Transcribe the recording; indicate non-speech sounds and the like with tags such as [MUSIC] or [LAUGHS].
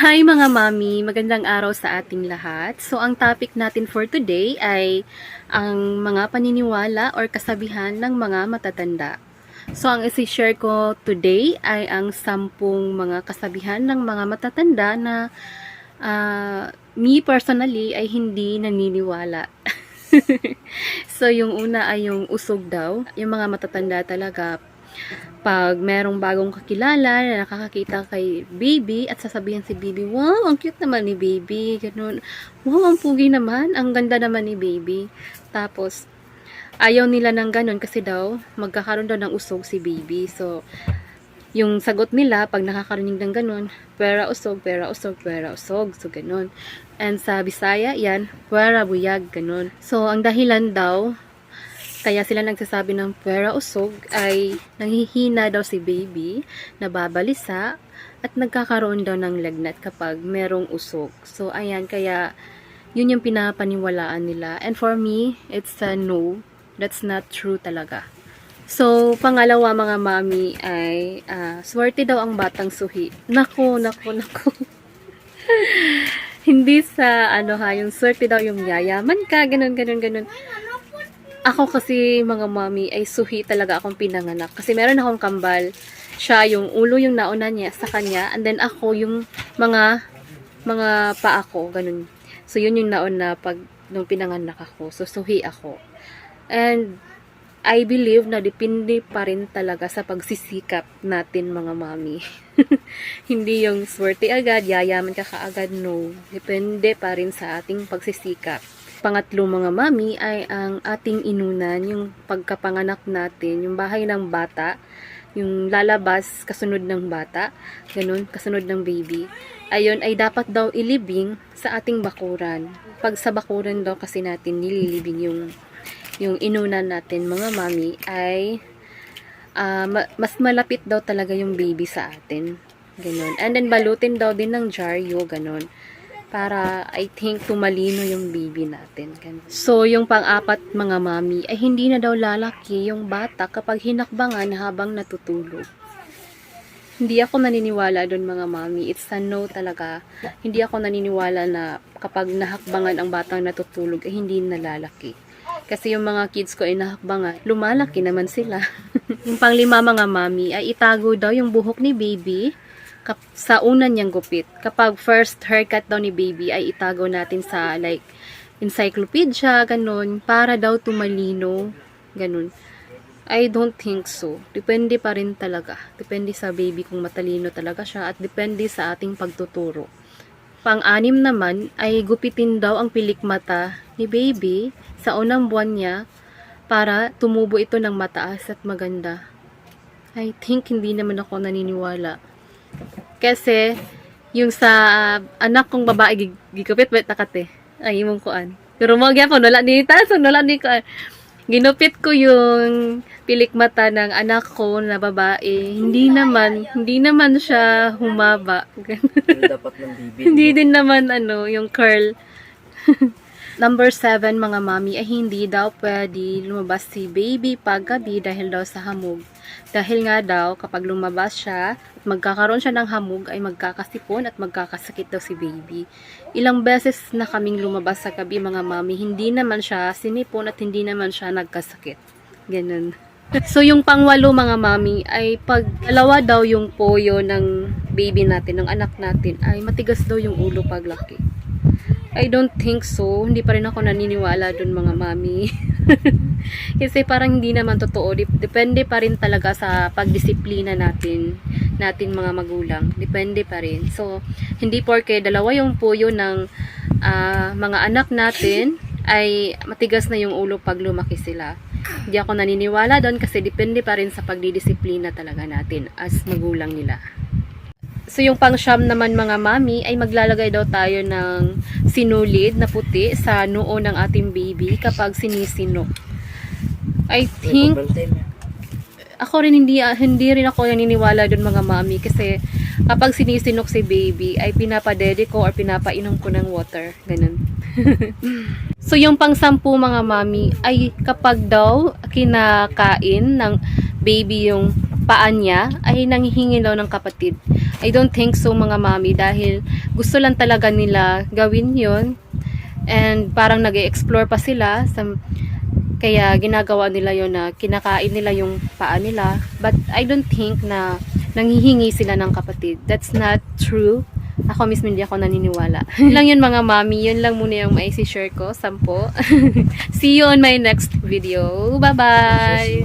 Hi mga mami, magandang araw sa ating lahat. So ang topic natin for today ay ang mga paniniwala or kasabihan ng mga matatanda. So ang isi-share ko today ay ang sampung mga kasabihan ng mga matatanda na ah, me personally ay hindi naniniwala. [LAUGHS] so yung una ay yung usog daw. Yung mga matatanda talaga pag merong bagong kakilala na nakakakita kay baby at sasabihin si baby, wow, ang cute naman ni baby, ganun. Wow, ang pugi naman, ang ganda naman ni baby. Tapos, ayaw nila ng ganun kasi daw, magkakaroon daw ng usog si baby. So, yung sagot nila, pag nakakarinig ng ganun, pera usog, pera usog, pera usog. So, ganun. And sa Bisaya, yan, pera buyag, ganun. So, ang dahilan daw, kaya sila nagsasabi ng pera usog ay nanghihina daw si baby, nababalisa, at nagkakaroon daw ng lagnat kapag merong usog. So, ayan, kaya yun yung pinapaniwalaan nila. And for me, it's a no. That's not true talaga. So, pangalawa mga mami ay ah, swerte daw ang batang suhi. Nako, nako, nako. [LAUGHS] Hindi sa ano ha, yung swerte daw yung yayaman ka, ganun, ganun, ganun. Ako kasi mga mami ay suhi talaga akong pinanganak. Kasi meron akong kambal. Siya yung ulo yung nauna niya sa kanya. And then ako yung mga mga pa ako. Ganun. So yun yung nauna pag nung pinanganak ako. So suhi ako. And I believe na depende pa rin talaga sa pagsisikap natin mga mami. [LAUGHS] Hindi yung swerte agad, yayaman ka kaagad, no. Depende pa rin sa ating pagsisikap. Pangatlo mga mami ay ang ating inunan, yung pagkapanganak natin, yung bahay ng bata, yung lalabas kasunod ng bata, ganun, kasunod ng baby. Ayon ay dapat daw ilibing sa ating bakuran. Pag sa bakuran daw kasi natin nililibing yung yung inunan natin mga mami ay ma- mas malapit daw talaga yung baby sa atin. Ganun. And then balutin daw din ng jaryo, ganun para I think tumalino yung baby natin. So, yung pang-apat mga mami ay hindi na daw lalaki yung bata kapag hinakbangan habang natutulog. Hindi ako naniniwala doon mga mami. It's a no talaga. Hindi ako naniniwala na kapag nahakbangan ang batang natutulog ay hindi nalalaki. Kasi yung mga kids ko ay nahakbangan, lumalaki naman sila. [LAUGHS] yung panglima mga mami ay itago daw yung buhok ni baby sa unan niyang gupit. Kapag first haircut daw ni baby ay itago natin sa like encyclopedia, ganun, para daw tumalino, ganun. I don't think so. Depende pa rin talaga. Depende sa baby kung matalino talaga siya at depende sa ating pagtuturo. Pang-anim naman ay gupitin daw ang pilik mata ni baby sa unang buwan niya para tumubo ito ng mataas at maganda. I think hindi naman ako naniniwala. Kasi, yung sa anak kong babae, gig- gigupit, wait, nakate. Ay, imong kuan. Pero mo gyapon wala ni taso, wala ni kuan. Ginupit ko yung pilik mata ng anak ko na babae. Hindi naman, hindi naman siya humaba. Dapat ng [LAUGHS] bibi. hindi din naman ano, yung curl. [LAUGHS] Number 7, mga mami, ay hindi daw pwede lumabas si baby paggabi dahil daw sa hamog. Dahil nga daw, kapag lumabas siya at magkakaroon siya ng hamog, ay magkakasipon at magkakasakit daw si baby. Ilang beses na kaming lumabas sa gabi, mga mami, hindi naman siya sinipon at hindi naman siya nagkasakit. Ganun. [LAUGHS] So, yung pangwalo mga mami ay pag dalawa daw yung poyo ng baby natin, ng anak natin, ay matigas daw yung ulo paglaki. I don't think so. Hindi pa rin ako naniniwala dun mga mami. [LAUGHS] [LAUGHS] Kasi parang hindi naman totoo. Dep- Depende pa rin talaga sa pagdisiplina natin, natin mga magulang. Depende pa rin. So, hindi porke dalawa yung puyo ng ah, mga anak natin ay matigas na yung ulo pag lumaki sila. Hindi ako naniniwala doon kasi depende pa rin sa pagdidisiplina talaga natin as magulang nila. So yung pangsyam naman mga mami ay maglalagay daw tayo ng sinulid na puti sa noo ng ating baby kapag sinisino. I think ako rin hindi hindi rin ako naniniwala doon mga mami kasi kapag sinisinok si baby ay pinapadede ko or pinapainom ko ng water ganun. [LAUGHS] so yung pangsampu mga mami ay kapag daw kinakain ng baby yung paa niya ay nanghihingi daw ng kapatid. I don't think so mga mami dahil gusto lang talaga nila gawin yon and parang nag explore pa sila sa kaya ginagawa nila yon na kinakain nila yung paa nila. But I don't think na nanghihingi sila ng kapatid. That's not true. Ako mismo hindi ako naniniwala. [LAUGHS] lang yun mga mami. Yun lang muna yung may share ko. Sampo. [LAUGHS] See you on my next video. Bye-bye!